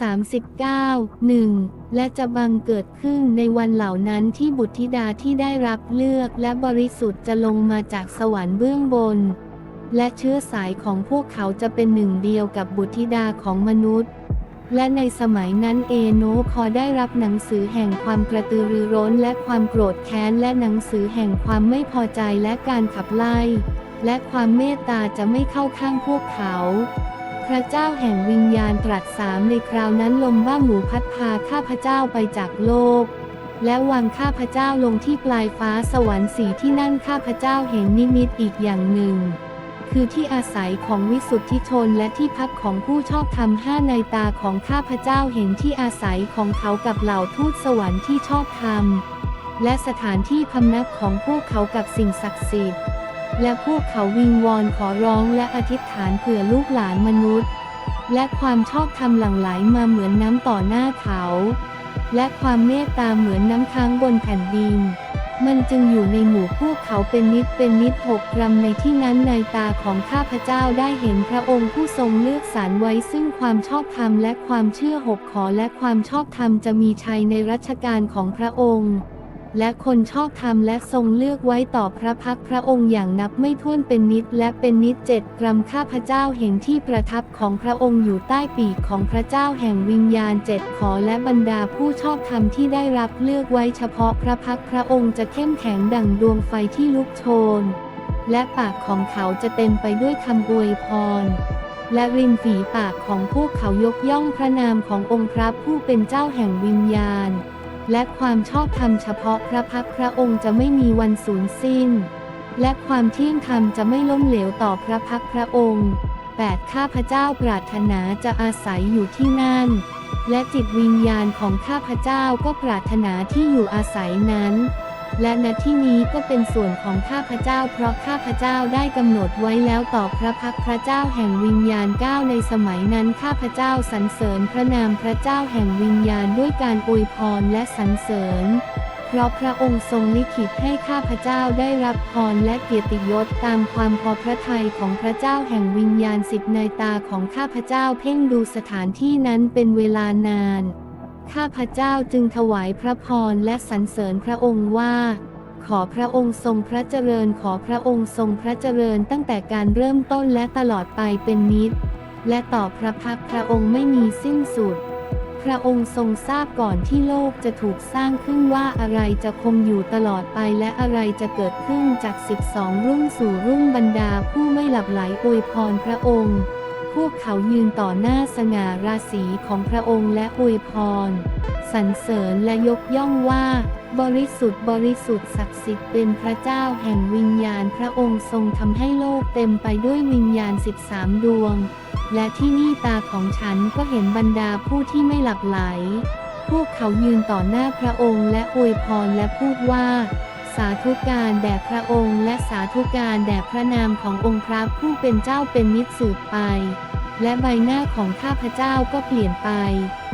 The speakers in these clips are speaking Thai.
39 1. และจะบังเกิดขึ้นในวันเหล่านั้นที่บุตรธิดาที่ได้รับเลือกและบริสุทธิ์จะลงมาจากสวรรค์เบื้องบน และเชื้อสายของพวกเขาจะเป็นหนึ่งเดียวกับบุตรธิดาของมนุษย์และในสมัยนั้นเอโนคอได้รับหนังสือแห่งความกระตือรือร้นและความโกรธแค้นและหนังสือแห่งความไม่พอใจและการขับไล่ และความเมตตาจะไม่เข้าข้างพวกเขา พระเจ้าแห่งวิญญาณตรัสสามในคราวนั้นลมบ้าหมูพัดพาข้าพเจ้าไปจากโลก และวางข้าพเจ้าลงที่ปลายฟ้าสวรรค์สีที่นั่นข้าพเจ้าเห็นนิมิตอีกอย่างหนึ่ง คือที่อาศัยของวิสุทธิชนและที่พักของผู้ชอบธรรมห้าในตาของข้าพเจ้าเห็นที่อาศัยของเขากับเหล่าทูตสวรรค์ที่ชอบธรรมและสถานที่พำนักของพวกเขากับสิ่งศักดิ์สิทธิ์ และพวกเขาวิงวอนขอร้องและอธิษฐานเผื่อลูกหลานมนุษย์ และความชอบธรรมหลั่งไหลมาเหมือนน้ำต่อหน้าเขา และความเมตตาเหมือนน้ำค้างบนแผ่นดิน มันจึงอยู่ในหมู่พวกเขาเป็นนิดเป็นนิดหกกรัมในที่นั้นในตาของข้าพเจ้าได้เห็นพระองค์ผู้ทรงเลือกสรรไว้ซึ่งความชอบธรรมและความเชื่อหกขอและความชอบธรรมจะมีชัยในรัชกาลของพระองค์ และคนชอบธรรมและทรงเลือกไว้ต่อพระพักพระองค์อย่างนับไม่ถ้วนเป็นนิดและเป็นนิดเจ็ดกรัมข้าพเจ้าเห็นที่ประทับของพระองค์อยู่ใต้ปีกของพระเจ้าแห่งวิญญาณเจ็ดขอและบรรดาผู้ชอบธรรมที่ได้รับเลือกไว้เฉพาะพระพักพระองค์จะเข้มแข็งดั่งดวงไฟที่ลุกโชน และปากของเขาจะเต็มไปด้วยคำอวยพรและริมฝีปากของพวกเขายกย่องพระนามขององค์พระผู้เป็นเจ้าแห่งวิญญาณ และความชอบธรรมเฉพาะพระพักพระองค์จะไม่มีวันสูญสิ้น และความเที่ยงธรรมจะไม่ล้มเหลวต่อพระพักพระองค์ 8. ข้าพเจ้าปรารถนาจะอาศัยอยู่ที่นั่น และจิตวิญญาณของข้าพเจ้าก็ปรารถนาที่อยู่อาศัยนั้น และณที่นี้ก็เป็นส่วนของข้าพเจ้า เพราะข้าพเจ้าได้กำหนดไว้แล้วต่อพระพักพระเจ้าแห่งวิญญาณเก้าในสมัยนั้นข้าพเจ้าสรรเสริญพระนามพระเจ้าแห่งวิญญาณด้วยการอวยพรและสรรเสริญเพราะพระองค์ทรงลิขิตให้ข้าพเจ้าได้รับพรและเกียรติยศตามความพอพระทัยของพระเจ้าแห่งวิญญาณสิบในตาของข้าพเจ้าเพ่งดูสถานที่นั้นเป็นเวลานาน ข้าพเจ้าจึงถวายพระพรและสรรเสริญพระองค์ว่า ขอพระองค์ทรงพระเจริญ ขอพระองค์ทรงพระเจริญตั้งแต่การเริ่มต้นและตลอดไปเป็นนิจและต่อพระพักพระองค์ไม่มีสิ้นสุด พระองค์ทรงทราบก่อนที่โลกจะถูกสร้างขึ้นว่าอะไรจะคงอยู่ตลอดไปและอะไรจะเกิดขึ้นจาก 12 รุ่งสู่รุ่งบรรดาผู้ไม่หลับไหลอวยพรพระองค์ พวกเขายืนต่อหน้าสง่าราศีของพระองค์และอวยพร สรรเสริญและยกย่องว่า บริสุทธิ์บริสุทธิ์ศักดิ์สิทธิ์เป็นพระเจ้าแห่งวิญญาณพระองค์ทรงทำให้โลกเต็มไปด้วยวิญญาณ 13 ดวง และที่นี่ตาของฉันก็เห็นบรรดาผู้ที่ไม่หลับไหล พวกเขายืนต่อหน้าพระองค์และอวยพรและพูดว่า สาธุการแด่พระองค์ และสาธุการแด่พระนามขององค์พระผู้เป็นเจ้าเป็นนิจสืบไป และใบหน้าของข้าพเจ้าก็เปลี่ยนไป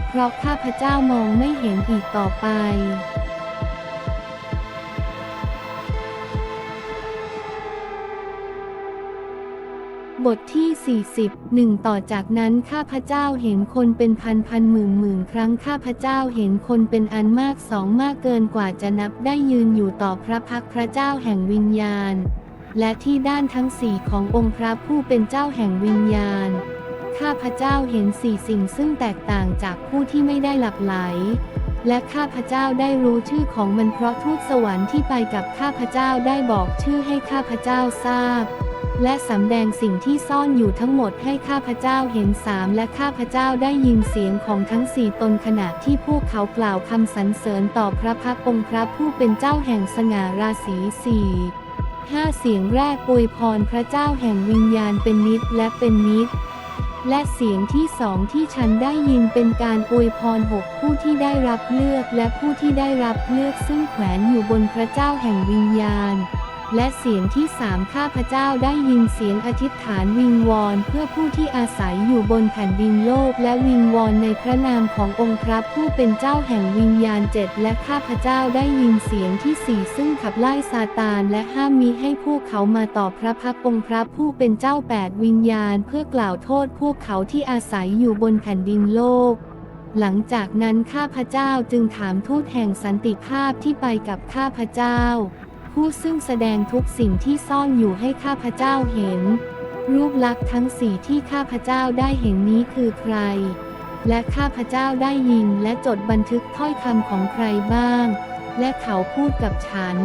เพราะข้าพเจ้ามองไม่เห็นอีกต่อไป บทที่ 40หนึ่งต่อจากนั้นข้าพเจ้าเห็นคนเป็นพันพันหมื่นหมื่นครั้งข้าพเจ้าเห็นคนเป็นอันมากสองมากเกินกว่าจะนับได้ยืนอยู่ต่อพระพักพระเจ้าแห่งวิญญาณ และที่ด้านทั้งสี่ขององค์พระผู้เป็นเจ้าแห่งวิญญาณ ข้าพเจ้าเห็นสี่สิ่งซึ่งแตกต่างจากผู้ที่ไม่ได้หลับไหล และข้าพเจ้าได้รู้ชื่อของมันเพราะทูตสวรรค์ที่ไปกับข้าพเจ้าได้บอกชื่อให้ข้าพเจ้าทราบ และสำแดงสิ่งที่ซ่อนอยู่ทั้งหมดให้ข้าพเจ้าเห็นสามและข้าพเจ้าได้ยินเสียงของทั้งสี่ตนขณะที่พวกเขากล่าวคำสรรเสริญต่อพระพักตร์องค์พระผู้เป็นเจ้าแห่งสง่าราศีสี่ห้าเสียงแรกอวยพรพระเจ้าแห่งวิญญาณเป็นนิดและเป็นนิดและเสียงที่สองที่ฉันได้ยินเป็นการอวยพรหกผู้ที่ได้รับเลือกและผู้ที่ได้รับเลือกซึ่งแขวนอยู่บนพระเจ้าแห่งวิญญาณ และเสียงที่สามข้าพเจ้าได้ยินเสียงอธิษฐานวิงวอนเพื่อผู้ที่อาศัยอยู่บนแผ่นดินโลกและวิงวอนในพระนามขององค์พระผู้เป็นเจ้าแห่งวิญญาณเจ็ดและข้าพเจ้าได้ยินเสียงที่สี่ซึ่งขับไล่ซาตานและห้ามมิให้พวกเขามาต่อพระพักตร์องค์พระผู้เป็นเจ้าแปดวิญญาณเพื่อกล่าวโทษพวกเขาที่อาศัยอยู่บนแผ่นดินโลกหลังจากนั้นข้าพเจ้าจึงถามทูตแห่งสันติภาพที่ไปกับข้าพเจ้า ผู้ซึ่งแสดงทุกสิ่งที่ซ่อนอยู่ให้ข้าพเจ้าเห็น รูปลักษณ์ทั้งสี่ที่ข้าพเจ้าได้เห็นนี้คือใคร และข้าพเจ้าได้ยินและจดบันทึกถ้อยคำของใครบ้าง และเขาพูดกับฉัน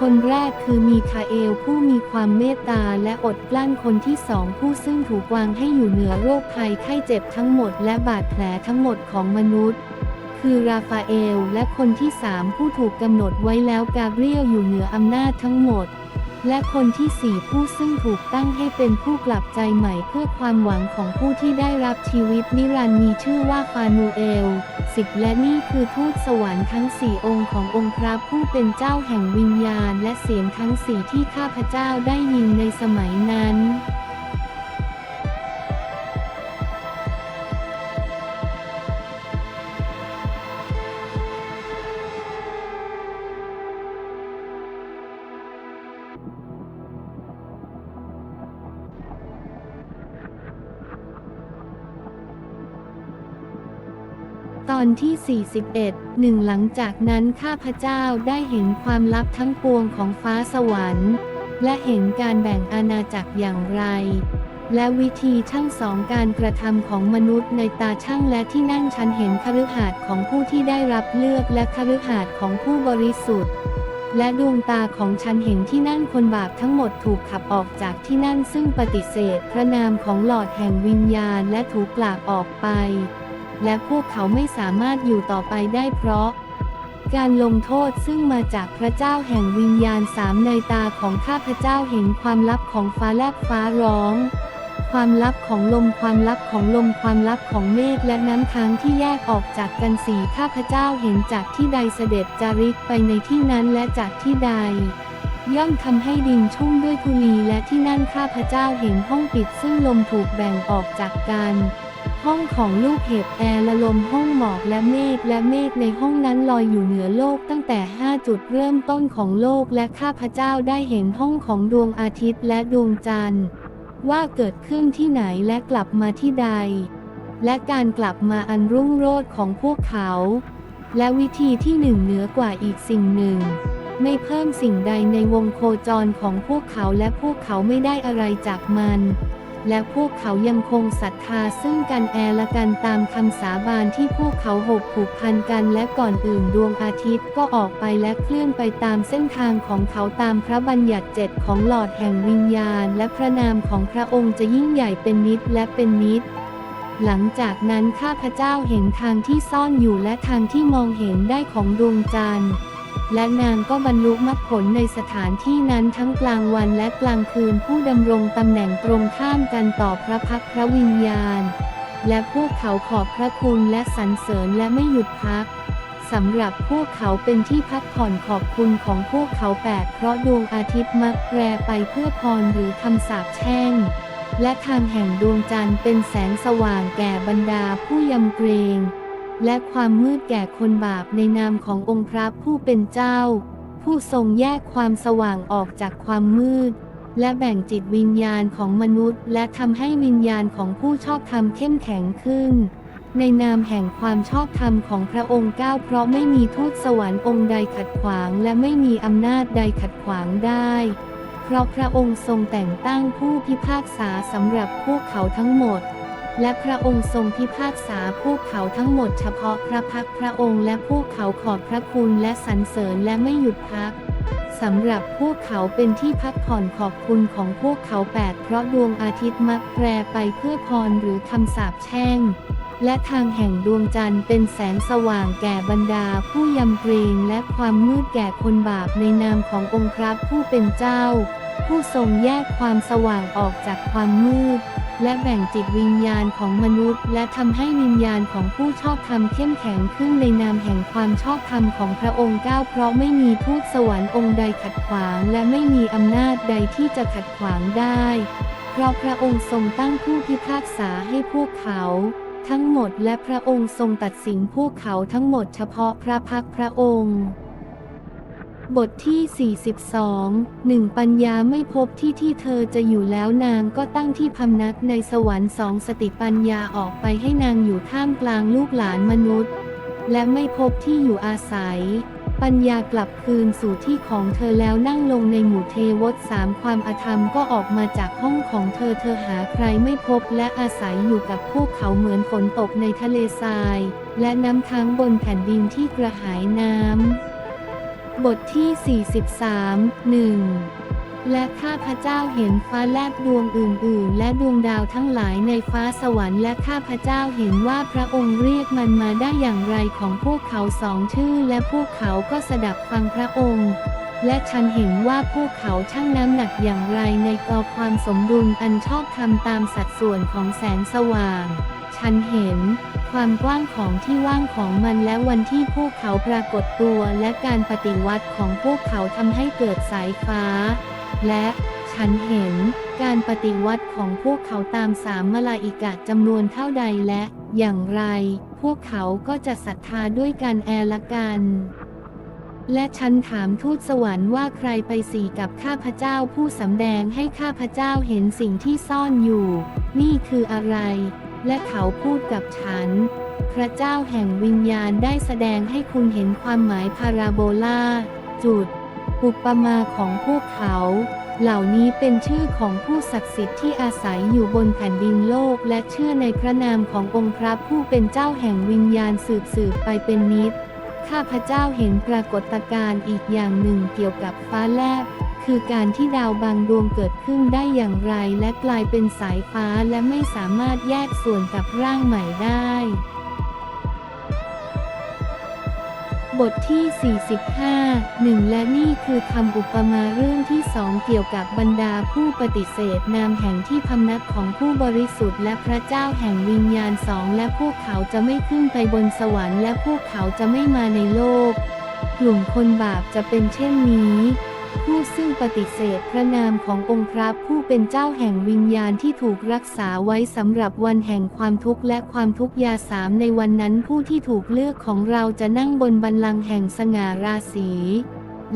คนแรกคือมีคาเอลผู้มีความเมตตาและอดกลั้นคนที่สองผู้ซึ่งถูกวางให้อยู่เหนือโรคภัยไข้เจ็บทั้งหมดและบาดแผลทั้งหมดของมนุษย์ คือราฟาเอล และคนที่สามผู้ถูกกำหนดไว้แล้วกาเบรียลอยู่เหนืออำนาจทั้งหมด และคนที่สี่ผู้ซึ่งถูกตั้งให้เป็นผู้กลับใจใหม่เพื่อความหวังของผู้ที่ได้รับชีวิตนิรันดร์มีชื่อว่าฟานูเอลสิบและนี่คือทูตสวรรค์ทั้งสี่องค์ขององค์พระผู้เป็นเจ้าแห่งวิญญาณ และเสียงทั้งสี่ที่ข้าพเจ้าได้ยินในสมัยนั้น อนที่ 41 หนึ่งหลังจากนั้นข้าพเจ้าได้เห็นความลับทั้งปวงของฟ้าสวรรค์ และเห็นการแบ่งอาณาจักรอย่างไร และวิธีช่างสองการกระทำของมนุษย์ในตาช่างและที่นั่นฉันเห็นคฤหาสน์ของผู้ที่ได้รับเลือกและคฤหาสน์ของผู้บริสุทธิ์และดวงตาของฉันเห็นที่นั่นคนบาปทั้งหมดถูกขับออกจากที่นั่นซึ่งปฏิเสธพระนามของหลอดแห่งวิญญาณและถูกกลากออกไป และพวกเขาไม่สามารถอยู่ต่อไปได้เพราะ การลงโทษซึ่งมาจากพระเจ้าแห่งวิญญาณสามในตาของข้าพเจ้าเห็นความลับของฟ้าแลบฟ้าร้องความลับของลมความลับของลมความลับของเมฆและน้ำค้างที่แยกออกจากกันสีข้าพเจ้าเห็นจากที่ใดเสด็จจาริกไปในที่นั้นและจากที่ใด ย่อมทำให้ดินชุ่มด้วยธุลีและที่นั่นข้าพเจ้าเห็นห้องปิดซึ่งลมถูกแบ่งออกจากกัน ห้องของลูกเห็บแอร์ละลมห้องหมอกและเมฆและเมฆในห้องนั้นลอยอยู่เหนือโลกตั้งแต่ 5 จุดเริ่มต้นของโลกและข้าพเจ้าได้เห็นห้องของดวงอาทิตย์และดวงจันทร์ ว่าเกิดขึ้นที่ไหนและกลับมาที่ใด และการกลับมาอันรุ่งโรจน์ของพวกเขา และวิธีที่หนึ่งเหนือกว่าอีกสิ่งหนึ่งไม่เพิ่มสิ่งใดในวงโคจรของพวกเขาและพวกเขาไม่ได้อะไรจากมัน และพวกเขายังคงศรัทธาซึ่งกันแอละกันตามคำสาบานที่พวกเขาหกผูกพันกันและก่อนอื่นดวงอาทิตย์ก็ออกไปและเคลื่อนไปตามเส้นทางของเขาตามพระบัญญัติเจ็ดของหลอดแห่งวิญญาณ และพระนามของพระองค์จะยิ่งใหญ่เป็นนิดและเป็นนิดหลังจากนั้นข้าพเจ้าเห็นทางที่ซ่อนอยู่และทางที่มองเห็นได้ของดวงจันทร์ และนางก็บรรลุมรรคผลในสถานที่นั้นทั้งกลางวันและกลางคืนผู้ดำรงตำแหน่งตรงข้ามกันต่อพระพักพระวิญญาณ และพวกเขาขอบพระคุณและสรรเสริญและไม่หยุดพักสำหรับพวกเขาเป็นที่พักผ่อนขอบคุณของพวกเขาแปดเพราะดวงอาทิตย์มักแปรไปเพื่อพรหรือคำสาปแช่ง และทางแห่งดวงจันทร์เป็นแสงสว่างแก่บรรดาผู้ยำเกรง และความมืดแก่คนบาปในนามขององค์พระผู้เป็นเจ้า ผู้ทรงแยกความสว่างออกจากความมืด และแบ่งจิตวิญญาณของมนุษย์ และทำให้วิญญาณของผู้ชอบธรรมเข้มแข็งขึ้น ในนามแห่งความชอบธรรมของพระองค์เก้าเพราะไม่มีทูตสวรรค์องค์ใดขัดขวาง และไม่มีอำนาจใดขัดขวางได้เพราะพระองค์ทรงแต่งตั้งผู้พิพากษาสำหรับพวกเขาทั้งหมด และพระองค์ทรงพิพากษาพวกเขาทั้งหมดเฉพาะพระพักพระองค์และพวกเขาขอบพระคุณและสรรเสริญและไม่หยุดพักสำหรับพวกเขาเป็นที่พักผ่อนขอบคุณของพวกเขาแปดเพราะดวงอาทิตย์มักแปรไปเพื่อพรหรือคำสาปแช่ง และทางแห่งดวงจันทร์เป็นแสงสว่างแก่บรรดาผู้ยำเกรงและความมืดแก่คนบาปในนามขององค์พระผู้เป็นเจ้า ผู้ทรงแยกความสว่างออกจากความมืด และแบ่งจิตวิญญาณของมนุษย์ และทำให้วิญญาณของผู้ชอบธรรมเข้มแข็งขึ้นในนามแห่งความชอบธรรมของพระองค์เก้าเพราะไม่มีทูตสวรรค์องค์ใดขัดขวาง และไม่มีอำนาจใดที่จะขัดขวางได้ เพราะพระองค์ทรงตั้งผู้พิพากษาให้พวกเขาทั้งหมดและพระองค์ทรงตัดสินพวกเขาทั้งหมดเฉพาะพระพักพระองค์ บทที่ 42หนึ่งปัญญาไม่พบที่ที่เธอจะอยู่แล้วนางก็ตั้งที่พำนักในสวรรค์สองสติปัญญาออกไปให้นางอยู่ท่ามกลางลูกหลานมนุษย์ และไม่พบที่อยู่อาศัย ปัญญากลับคืนสู่ที่ของเธอแล้วนั่งลงในหมู่เทวดสามความอาธรรมก็ออกมาจากห้องของเธอเธอหาใครไม่พบและอาศัยอยู่กับพวกเขาเหมือนฝนตกในทะเลทราย และน้ำค้างบนแผ่นดินที่กระหายน้ำ บทที่ 43 1 และข้าพเจ้าเห็นฟ้าแลบดวงอื่น ๆ และดวงดาวทั้งหลายในฟ้าสวรรค์และข้าพเจ้าเห็นว่าพระองค์เรียกมันมาได้อย่างไรของพวกเขาสองชื่อ และพวกเขาก็สดับฟังพระองค์และฉันเห็นว่าพวกเขาชั่งน้ำหนักอย่างไรในกอความสมดุลอันชอบธรรมตามสัดส่วนของแสงสว่าง ฉันเห็น ความกว้างของที่ว่างของมันและวันที่พวกเขาปรากฏตัวและการปฏิวัติของพวกเขาทำให้เกิดสายฟ้า และฉันเห็นการปฏิวัติของพวกเขาตามสามมลาอิกะจำนวนเท่าใดและอย่างไร พวกเขาก็จะศรัทธาด้วยกันแอละกันและฉันถามทูตสวรรค์ว่าใครไปสี่กับข้าพเจ้าผู้สำแดงให้ข้าพเจ้าเห็นสิ่งที่ซ่อนอยู่ นี่คืออะไร และเขาพูดกับฉัน พระเจ้าแห่งวิญญาณได้แสดงให้คุณเห็นความหมายพาราโบลา จุด อุปมาของพวกเขา เหล่านี้เป็นชื่อของผู้ศักดิ์สิทธิ์ที่อาศัยอยู่บนแผ่นดินโลกและเชื่อในพระนามขององค์พระผู้เป็นเจ้าแห่งวิญญาณสืบสืบไปเป็นนิจข้าพเจ้าเห็นปรากฏการณ์อีกอย่างหนึ่งเกี่ยวกับฟ้าแลบ คือการที่ดาวบางดวงเกิดขึ้นได้อย่างไร และกลายเป็นสายฟ้าและไม่สามารถแยกส่วนกับร่างใหม่ได้ บทที่ 45หนึ่งและนี่คือคำอุปมาเรื่องที่สองเกี่ยวกับบรรดาผู้ปฏิเสธนามแห่งที่พำนักของผู้บริสุทธิ์และพระเจ้าแห่งวิญญาณสองและพวกเขาจะไม่ขึ้นไปบนสวรรค์และพวกเขาจะไม่มาในโลก กลุ่มคนบาปจะเป็นเช่นนี้ ผู้ซึ่งปฏิเสธพระนามขององค์พระผู้เป็นเจ้าแห่งวิญญาณที่ถูกรักษาไว้สำหรับวันแห่งความทุกข์และความทุกข์ยาสามในวันนั้นผู้ที่ถูกเลือกของเราจะนั่งบนบัลลังก์แห่งสง่าราศี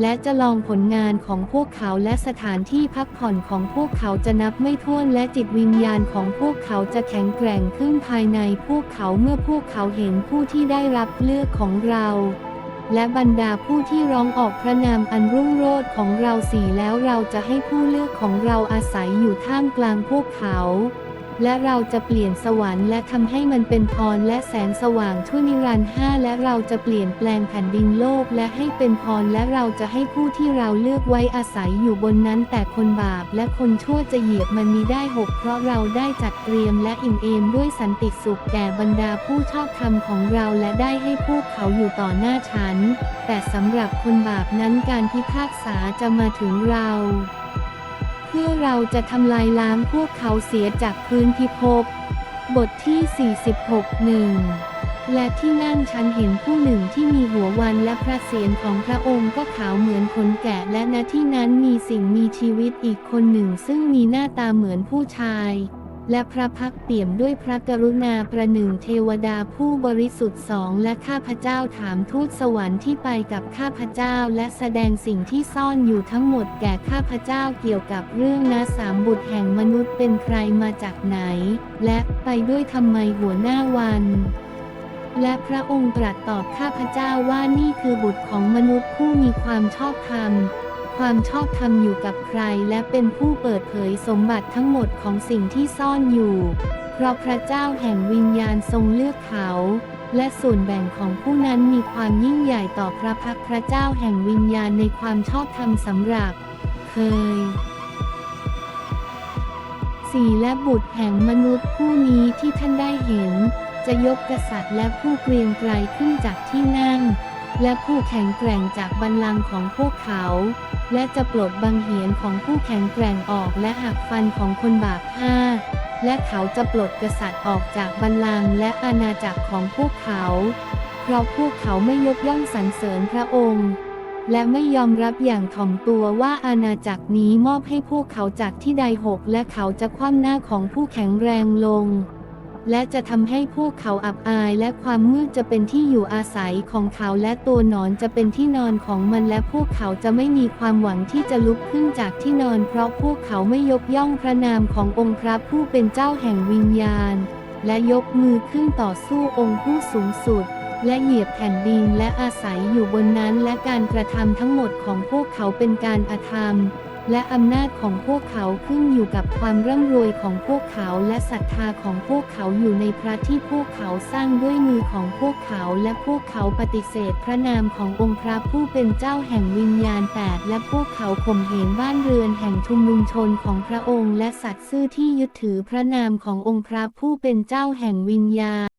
และจะลองผลงานของพวกเขาและสถานที่พักผ่อนของพวกเขาจะนับไม่ถ้วนและจิตวิญญาณของพวกเขาจะแข็งแกร่งขึ้นภายในพวกเขาเมื่อพวกเขาเห็นผู้ที่ได้รับเลือกของเรา และบรรดาผู้ที่ร้องออกพระนามอันรุ่งโรจน์ของเราสี่แล้วเราจะให้ผู้เลือกของเราอาศัยอยู่ท่ามกลางพวกเขา และเราจะเปลี่ยนสวรรค์และทำให้มันเป็นพรและแสงสว่างทั่วนิรันดร์ห้าและเราจะเปลี่ยนแปลงแผ่นดินโลกและให้เป็นพรและเราจะให้ผู้ที่เราเลือกไว้อาศัยอยู่บนนั้น แต่คนบาปและคนชั่วจะเหยียบมันมีได้หกเพราะเราได้จัดเตรียมและอิ่มเอมด้วยสันติสุขแก่บรรดาผู้ชอบธรรมของเราและได้ให้พวกเขาอยู่ต่อหน้าฉัน แต่สำหรับคนบาปนั้นการพิพากษาจะมาถึงเรา พื่อเราจะทำลายล้างพวกเขาเสียจากพื้นพิภพ บทที่ 46หนึ่งและที่นั่นฉันเห็นผู้หนึ่งที่มีหัววันและพระเศียรของพระองค์ก็ขาวเหมือนขนแกะและณที่นั้นมีสิ่งมีชีวิตอีกคนหนึ่งซึ่งมีหน้าตาเหมือนผู้ชาย และพระพักเปี่ยมด้วยพระกรุณาประหนึ่งเทวดาผู้บริสุทธิ์สองและข้าพเจ้าถามทูตสวรรค์ที่ไปกับข้าพเจ้าและแสดงสิ่งที่ซ่อนอยู่ทั้งหมดแก่ข้าพเจ้าเกี่ยวกับเรื่องนาสามบุตรแห่งมนุษย์เป็นใครมาจากไหน และไปด้วยทำไมหัวหน้าวันและพระองค์ตรัสตอบข้าพเจ้าว่านี่คือบุตรของมนุษย์ผู้มีความชอบธรรม ความชอบธรรมอยู่กับใคร และเป็นผู้เปิดเผยสมบัติทั้งหมดของสิ่งที่ซ่อนอยู่ เพราะพระเจ้าแห่งวิญญาณทรงเลือกเขา และส่วนแบ่งของผู้นั้นมีความยิ่งใหญ่ต่อพระพักพระเจ้าแห่งวิญญาณในความชอบธรรมสำหรับ เคยสี่และบุตรแห่งมนุษย์ผู้นี้ที่ท่านได้เห็น จะยกกษัตริย์และผู้เกรียงไกรขึ้นจากที่นั่ง และผู้แข็งแกร่งจากบัลลังก์ของพวกเขา และจะปลดบังเหียนของผู้แข็งแกร่งออกและหักฟันของคนบาปห้าและเขาจะปลดกษัตริย์ออกจากบัลลังก์และอาณาจักรของพวกเขา เพราะพวกเขาไม่ยกย่องสรรเสริญพระองค์ และไม่ยอมรับอย่างถ่อมตัวว่าอาณาจักรนี้มอบให้พวกเขาจากที่ใดหกและเขาจะคว่ำหน้าของผู้แข็งแรงลง และจะทำให้พวกเขาอับอายและความมืดจะเป็นที่อยู่อาศัยของเขาและตัวหนอนจะเป็นที่นอนของมันและพวกเขาจะไม่มีความหวังที่จะลุกขึ้นจากที่นอน เพราะพวกเขาไม่ยกย่องพระนามขององค์พระผู้เป็นเจ้าแห่งวิญญาณ และยกมือขึ้นต่อสู้องค์ผู้สูงสุด และเหยียบแผ่นดินและอาศัยอยู่บนนั้น และการกระทำทั้งหมดของพวกเขาเป็นการอาธรรม และอำนาจของพวกเขาขึ้นอยู่กับความร่ำรวยของพวกเขาและศรัทธาของพวกเขาอยู่ในพระที่พวกเขาสร้างด้วยมือของพวกเขาและพวกเขาปฏิเสธพระนามขององค์พระผู้เป็นเจ้าแห่งวิญญาณแปดและพวกเขาข่มเหงบ้านเรือนแห่งชุมนุมชนของพระองค์และสัตว์ซื่อที่ยึดถือพระนามขององค์พระผู้เป็นเจ้าแห่งวิญญาณ